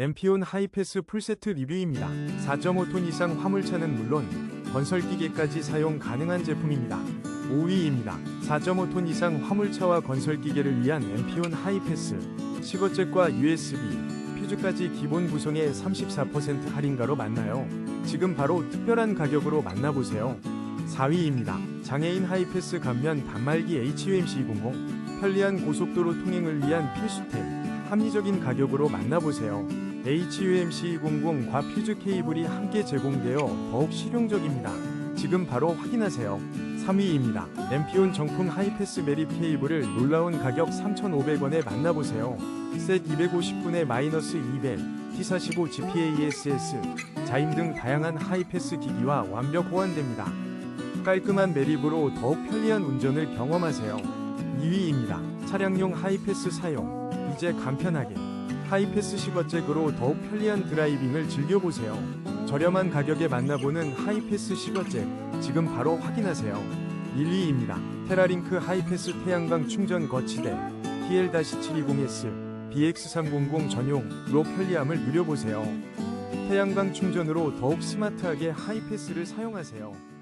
엠피온 하이패스 풀세트 리뷰입니다. 4.5톤 이상 화물차는 물론 건설기계까지 사용 가능한 제품입니다. 5위입니다. 4.5톤 이상 화물차와 건설기계를 위한 엠피온 하이패스 시거잭과 USB, 퓨즈까지 기본 구성에 34% 할인가로 만나요. 지금 바로 특별한 가격으로 만나보세요. 4위입니다. 장애인 하이패스 감면 단말기 HUMC20 편리한 고속도로 통행을 위한 필수템 합리적인 가격으로 만나보세요. HUMC20과 퓨즈 케이블이 함께 제공되어 더욱 실용적입니다. 지금 바로 확인하세요. 3위입니다. 엠피온 정품 하이패스 매립 케이블을 놀라운 가격 3,500원에 만나보세요. 셋 250분의 마이너스 200, T45 GPASS, 자임 등 다양한 하이패스 기기와 완벽 호환됩니다. 깔끔한 매립으로 더욱 편리한 운전을 경험하세요. 2위입니다. 차량용 하이패스 사용. 이제 간편하게 하이패스 시거잭으로 더욱 편리한 드라이빙을 즐겨보세요. 저렴한 가격에 만나보는 하이패스 시거잭 지금 바로 확인하세요. 1위입니다. 테라링크 하이패스 태양광 충전 거치대 TL-720S BX300 전용으로 편리함을 누려보세요. 태양광 충전으로 더욱 스마트하게 하이패스를 사용하세요.